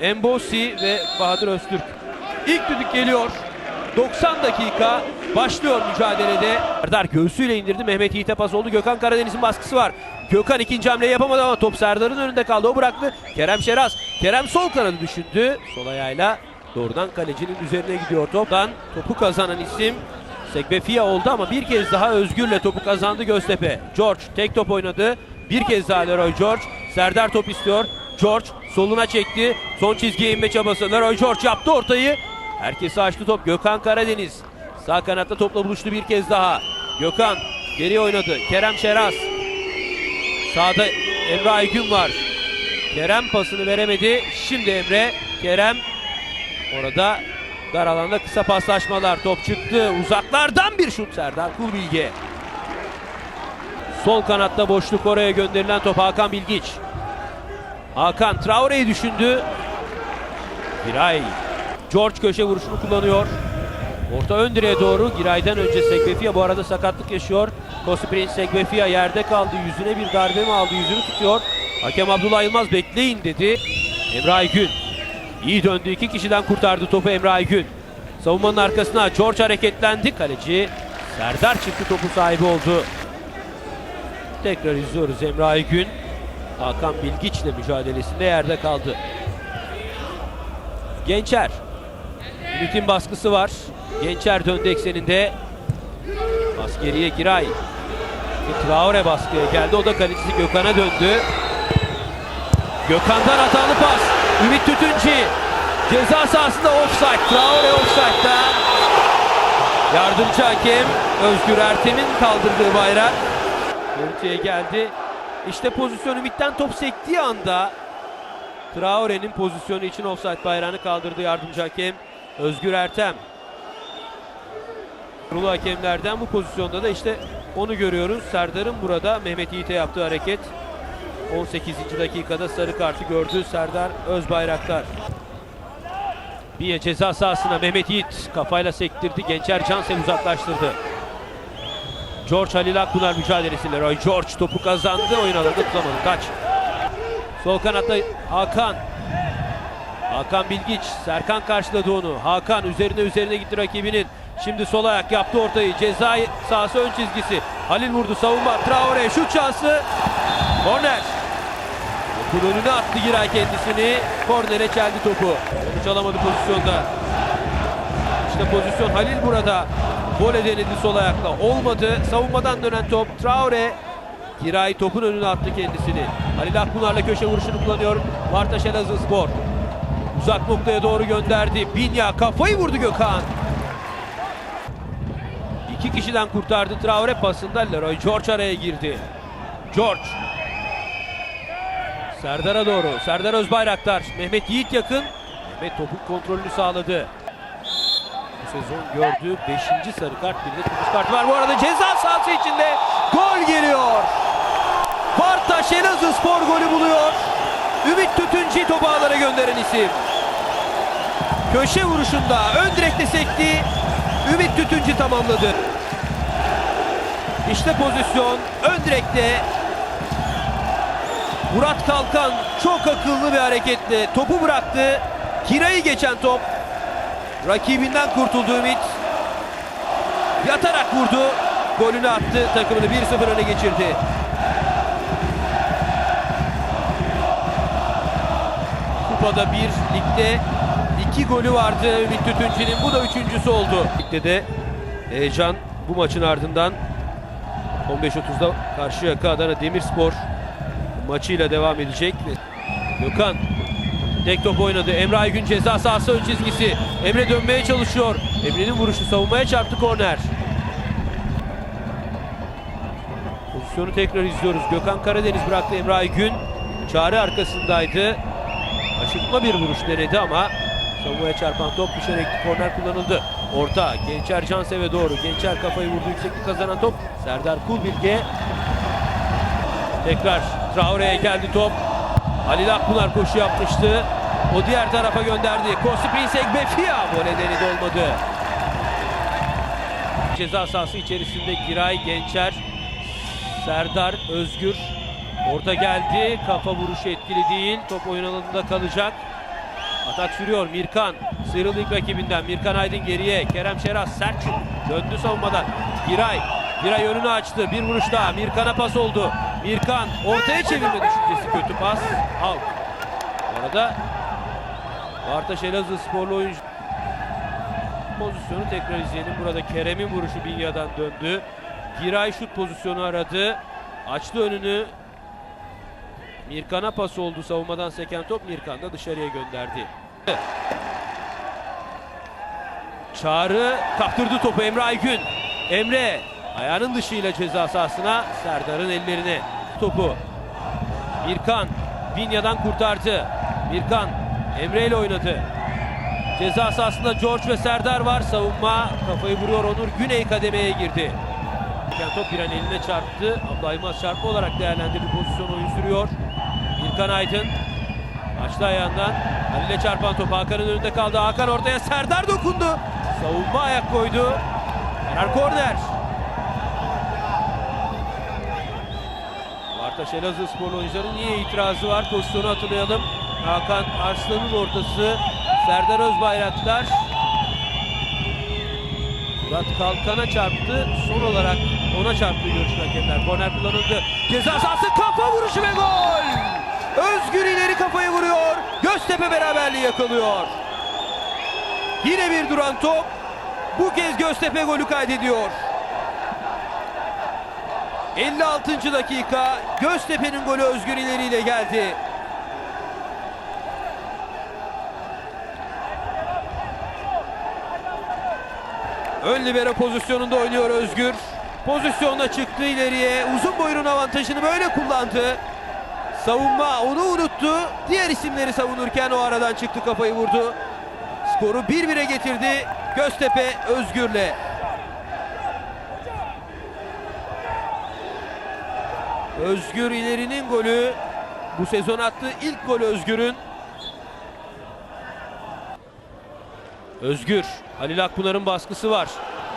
Embosi ve Bahadır Öztürk. İlk düdük geliyor. 90 dakika başlıyor mücadelede. Serdar göğsüyle indirdi. Mehmet Yiğit'e pas oldu. Gökhan Karadeniz'in baskısı var. Gökhan ikinci hamleyi yapamadı ama top Serdar'ın önünde kaldı. O bıraktı. Kerem Şeraz. Kerem sol kanadı düşündü. Sol ayağıyla doğrudan kalecinin üzerine gidiyor toptan. Topu kazanan isim Sekbefia oldu ama bir kez daha Özgür'le topu kazandı Göztepe. George tek top oynadı. Bir kez daha Leroy George. Serdar top istiyor. George soluna çekti. Son çizgiye inme çabası. Leroy George yaptı ortayı. Herkesi açtı top. Gökhan Karadeniz. Sağ kanatta topla buluştu bir kez daha. Gökhan geriye oynadı. Kerem Şeraz. Sağda Emre Aygün var. Kerem pasını veremedi. Şimdi Emre. Kerem orada dar alanda kısa paslaşmalar. Top çıktı. Uzaklardan bir şut Serdar Kulbilge. Sol kanatta boşluk oraya gönderilen top Hakan Bilgiç. Hakan Traore'yi düşündü. Giray. George köşe vuruşunu kullanıyor. Orta ön direğe doğru Giray'dan önce Segbefia bu arada sakatlık yaşıyor. Kosi Prince Segbefia yerde kaldı. Yüzüne bir darbe mi aldı? Yüzünü tutuyor. Hakem Abdullah Yılmaz bekleyin dedi. Emre Aygün. İyi döndü. iki kişiden kurtardı topu Emre Aygün. Savunmanın arkasına George hareketlendi. Kaleci Serdar çıktı topu sahibi oldu. Tekrar izliyoruz Emre Aygün. Hakan Bilgiç'le mücadelesinde yerde kaldı. Gençer. Ümit'in baskısı var. Gençer döndü ekseninde. Bas geriye Giray. Traore baskıya geldi. O da kalecisi Gökhan'a döndü. Gökhan'dan hatalı pas. Ümit Tütüncü. Ceza sahasında offside. Traore offside'da. Yardımcı hakem Özgür Ertem'in kaldırdığı bayrak. Görüntüye geldi. İşte pozisyon Ümit'ten top sektiği anda Traore'nin pozisyonu için offside bayrağını kaldırdı yardımcı hakem Özgür Ertem. Kurulu hakemlerden bu pozisyonda da işte onu görüyoruz. Serdar'ın burada Mehmet Yiğit'e yaptığı hareket. 18. dakikada sarı kartı gördü Serdar Özbayraktar. Bir ceza sahasına Mehmet Yiğit kafayla sektirdi. Gençer Cansev uzaklaştırdı. George Halil Akpınar mücadelesiyle Roy George topu kazandı. Oyun alanında tutamadı. Taç. Sol kanatta Hakan. Hakan Bilgiç. Serkan karşıladı onu. Hakan üzerine üzerine gitti rakibinin. Şimdi sol ayak yaptı ortayı. Ceza sahası ön çizgisi. Halil vurdu savunma. Traore şut şansı. Korner. Topun önüne attı Giray kendisini. Kornere çeldi topu. Hiç alamadı pozisyonda. İşte pozisyon Halil burada. Vole denedi sol ayakla. Olmadı. Savunmadan dönen top. Traore. Giray topun önüne attı kendisini. Halil Akpınar'la köşe vuruşunu kullanıyor. Martaş Elazığ Spor. Uzak noktaya doğru gönderdi. Binya kafayı vurdu Gökhan. İki kişiden kurtardı Traore pasında. Leroy George araya girdi. George. Serdar'a doğru. Serdar Özbayraktar. Mehmet Yiğit yakın. Mehmet topun kontrolünü sağladı. Sezon gördüğü 5. sarı kart bir de kırmızı kart var. Bu arada ceza sahası içinde gol geliyor. Bartaş Elazığ spor golü buluyor. Ümit Tütüncü topu ağlara gönderen isim. Köşe vuruşunda ön direkte sekti. Ümit Tütüncü tamamladı. İşte pozisyon ön direkte Murat Kalkan çok akıllı bir hareketle topu bıraktı. Kira'yı geçen top. Rakibinden kurtuldu Ümit. Yatarak vurdu. Golünü attı. Takımını 1-0 öne geçirdi. Kupada bir, ligde iki golü vardı Ümit Tütüncü'nün. Bu da üçüncüsü oldu. Ligde de heyecan bu maçın ardından 15.30'da Karşıyaka Adana Demirspor maçıyla devam edecek. Gökhan tek top oynadı. Emre Aygün ceza sahası ön çizgisi. Emre dönmeye çalışıyor. Emre'nin vuruşu savunmaya çarptı korner. Pozisyonu tekrar izliyoruz. Gökhan Karadeniz bıraktı Emre Aygün. Çağrı arkasındaydı. Aşırtma bir vuruş denedi ama savunmaya çarpan top gitti. Korner kullanıldı. Orta Gençer Cansev'e doğru. Gençer kafayı vurdu. Yükseklik kazanan top. Serdar Kulbilge Tekrar Traore'ye geldi top. Halil Akpınar koşu yapmıştı. O diğer tarafa gönderdi. Kosi Prince Egbefia vole denedi olmadı. Ceza sahası içerisinde Giray, Gençer, Serdar, Özgür. Orta geldi. Kafa vuruşu etkili değil. Top oyun alanında kalacak. Atak sürüyor Mirkan. Sıyrıldı ilk rakibinden. Mirkan Aydın geriye. Kerem Şeraz şut. Döndü savunmadan. Giray. Giray önünü açtı. Bir vuruş daha. Mirkan'a pas oldu. Mirkan ortaya çevirme düşüncesi. Kötü pas. Out. Bu arada Vartaş Elazığ sporlu oyuncu pozisyonu tekrar izleyelim. Burada Kerem'in vuruşu Binya'dan döndü. Giray şut pozisyonu aradı. Açtı önünü. Mirkan'a pas oldu. Savunmadan seken top Mirkan da dışarıya gönderdi. Çağrı kaptırdı topu Emre Aygün. Emre ayağının dışıyla ceza sahasına Serdar'ın ellerine topu. Mirkan Binya'dan kurtardı. Mirkan Emre ile oynadı. Ceza sahasında George ve Serdar var. Savunma kafayı vuruyor Onur. Güney kademeye girdi. Yani top bir an eline çarptı. Abdullah Yılmaz çarpı olarak değerlendirdi. Pozisyon oyun sürüyor. İlkan Aydın açtı ayağından. Halil'e çarpan top Hakan'ın önünde kaldı. Hakan ortaya Serdar dokundu. Savunma ayak koydu. Karar korner. Vartaş Elazığ sporlu oyuncuların niye itirazı var? Pozisyonu hatırlayalım. Hakan Arslan'ın ortası. Serdar Özbayraktar. Murat Kalkan'a çarptı. Son olarak ona çarptı görüşün hakemler. Korner kullanıldı. Ceza sahası kafa vuruşu ve gol. Özgür ileri kafayı vuruyor. Göztepe beraberliği yakalıyor. Yine bir duran top. Bu kez Göztepe golü kaydediyor. 56. dakika Göztepe'nin golü Özgür ileriyle geldi. Ön libero pozisyonunda oynuyor Özgür. Pozisyonda çıktı ileriye. Uzun boyunun avantajını böyle kullandı. Savunma onu unuttu. Diğer isimleri savunurken o aradan çıktı kafayı vurdu. Skoru 1-1'e getirdi Göztepe Özgür'le. Özgür ilerinin golü. Bu sezon attığı ilk gol Özgür'ün. Özgür. Halil Akpınar'ın baskısı var.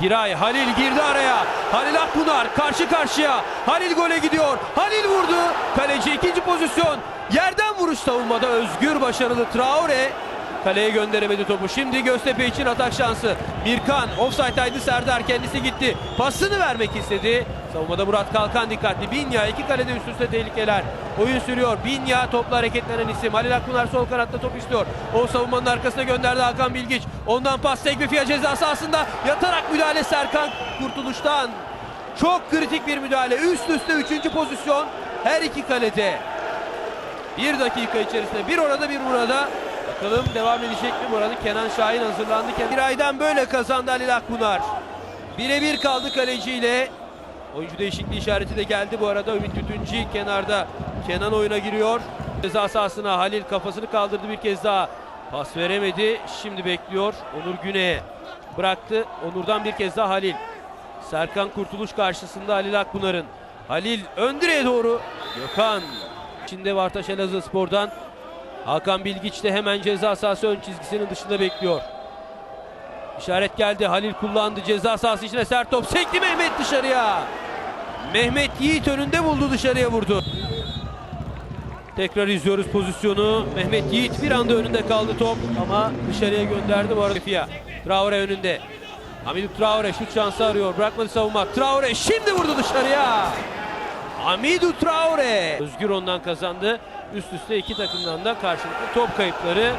Giray. Halil girdi araya. Halil Akpınar karşı karşıya. Halil gole gidiyor. Halil vurdu. Kaleci ikinci pozisyon. Yerden vuruş savunmada Özgür başarılı. Traore kaleye gönderemedi topu. Şimdi Göztepe için atak şansı. Mirkan offside'daydı Serdar kendisi gitti. Pasını vermek istedi. Savunmada Murat Kalkan dikkatli. Binya iki kalede üst üste tehlikeler. Oyun sürüyor. Binya topla hareketlenen isim. Halil Akpınar sol kanatta top istiyor. O savunmanın arkasına gönderdi Hakan Bilgiç. Ondan pas Tekbifya ceza sahasında yatarak müdahale Serkan Kurtuluş'tan. Çok kritik bir müdahale. Üst üste üçüncü pozisyon. Her iki kalede. Bir dakika içerisinde bir orada bir burada. Bakalım devam edecek mi bu Kenan Şahin hazırlandı. Bir aydan böyle kazandı Halil Akpınar. Birebir kaldı kaleciyle. Oyuncu değişikliği işareti de geldi bu arada. Ümit Tütüncü kenarda. Kenan oyuna giriyor. Ceza sahasına Halil kafasını kaldırdı bir kez daha. Pas veremedi. Şimdi bekliyor. Onur Güney'e bıraktı. Onur'dan bir kez daha Halil. Serkan Kurtuluş karşısında Halil Akpınar'ın. Halil ön doğru. Gökhan. İçinde Vartaş Elazığ Spor'dan. Hakan Bilgiç de hemen ceza sahası ön çizgisinin dışında bekliyor. İşaret geldi. Halil kullandı. Ceza sahası içine sert top. Sekti Mehmet dışarıya. Mehmet Yiğit önünde buldu dışarıya vurdu. Tekrar izliyoruz pozisyonu. Mehmet Yiğit bir anda önünde kaldı top ama dışarıya gönderdi bu arada. Traore önünde. Hamidou Traore şut şansı arıyor. Bırakmadı savunma. Traore şimdi vurdu dışarıya. Hamidou Traore. Özgür ondan kazandı. Üst üste iki takımdan da karşılıklı top kayıpları.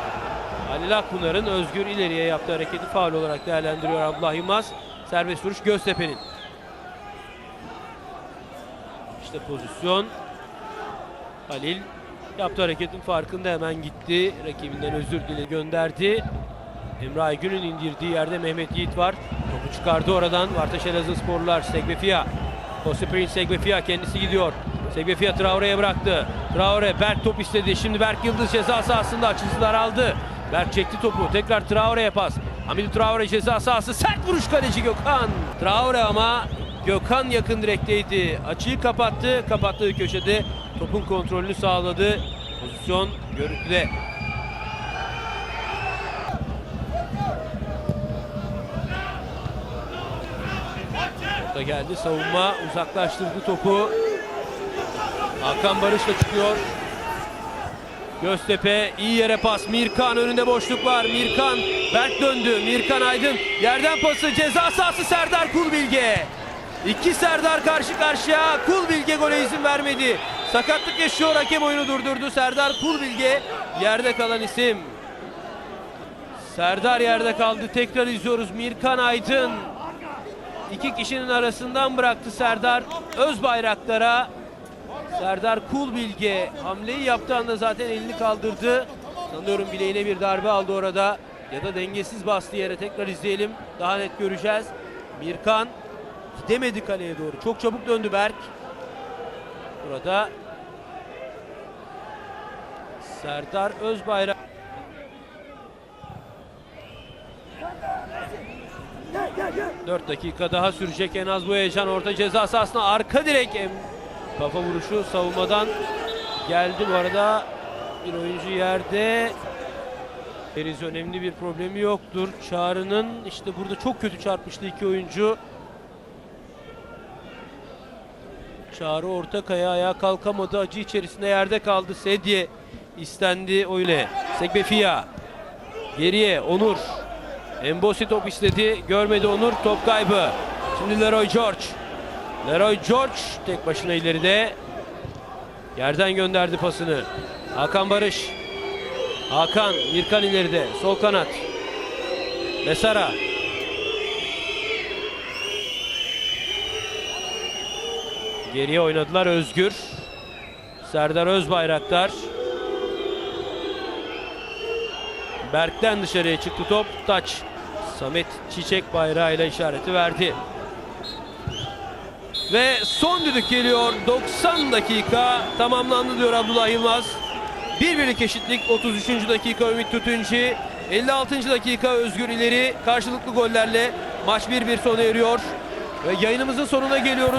Halil Akpınar'ın Özgür ileriye yaptığı hareketi faul olarak değerlendiriyor Abdullah Yılmaz. Serbest vuruş Göztepe'nin. İşte pozisyon. Halil yaptığı hareketin farkında hemen gitti. Rakibinden özür dile gönderdi. Emre Aygün'ün indirdiği yerde Mehmet Yiğit var. Topu çıkardı oradan. Vartaş Elazığ sporlular. Segbefia. Jose Prince Segbefia kendisi gidiyor. Segbefia Traore'ye bıraktı. Traore Berk top istedi. Şimdi Berk Yıldız ceza sahasında açıcılar aldı. Berk çekti topu. Tekrar Traore'ye pas. Hamidou Traore ceza sahası. Sert vuruş kaleci Gökhan. Traore ama Gökhan yakın direkteydi. Açıyı kapattı. Kapattığı köşede topun kontrolünü sağladı. Pozisyon görüntüde. Orta geldi. Savunma uzaklaştırdı topu. Hakan Barış da çıkıyor. Göztepe iyi yere pas. Mirkan önünde boşluk var. Mirkan Berk döndü. Mirkan Aydın yerden pası ceza sahası Serdar Kulbilge. İki Serdar karşı karşıya. Kulbilge gole izin vermedi. Sakatlık yaşıyor. Hakem oyunu durdurdu. Serdar Kulbilge yerde kalan isim. Serdar yerde kaldı. Tekrar izliyoruz. Mirkan Aydın iki kişinin arasından bıraktı Serdar Özbayraktar'a. Serdar Kulbilge hamleyi yaptığı anda zaten elini kaldırdı. Sanıyorum bileğine bir darbe aldı orada. Ya da dengesiz bastı yere. Tekrar izleyelim. Daha net göreceğiz. Mirkan gidemedi kaleye doğru. Çok çabuk döndü Berk. Burada Serdar Özbayrak 4 dakika daha sürecek en az bu heyecan orta ceza sahasına arka direk kafa vuruşu savunmadan geldi bu arada bir oyuncu yerde Deniz önemli bir problemi yoktur. Çağrı'nın işte burada çok kötü çarpmıştı iki oyuncu. Çağrı orta kaya ayağa kalkamadı. Acı içerisinde yerde kaldı. Sedye istendi öyle. Sekbefia. Geriye Onur. Embosi top istedi. Görmedi Onur. Top kaybı. Şimdi Leroy George. Leroy George tek başına ileride. Yerden gönderdi pasını. Hakan Barış. Hakan Mirkan ileride. Sol kanat. Besara. Geriye oynadılar Özgür. Serdar Özbayraktar. Berk'ten dışarıya çıktı top. Taç. Samet Çiçek bayrağıyla işareti verdi. Ve son düdük geliyor. 90 dakika tamamlandı diyor Abdullah Yılmaz. Bir birlik eşitlik 33. dakika Ümit Tütüncü. 56. dakika Özgür İleri karşılıklı gollerle maç 1-1 sona eriyor. Ve yayınımızın sonuna geliyoruz.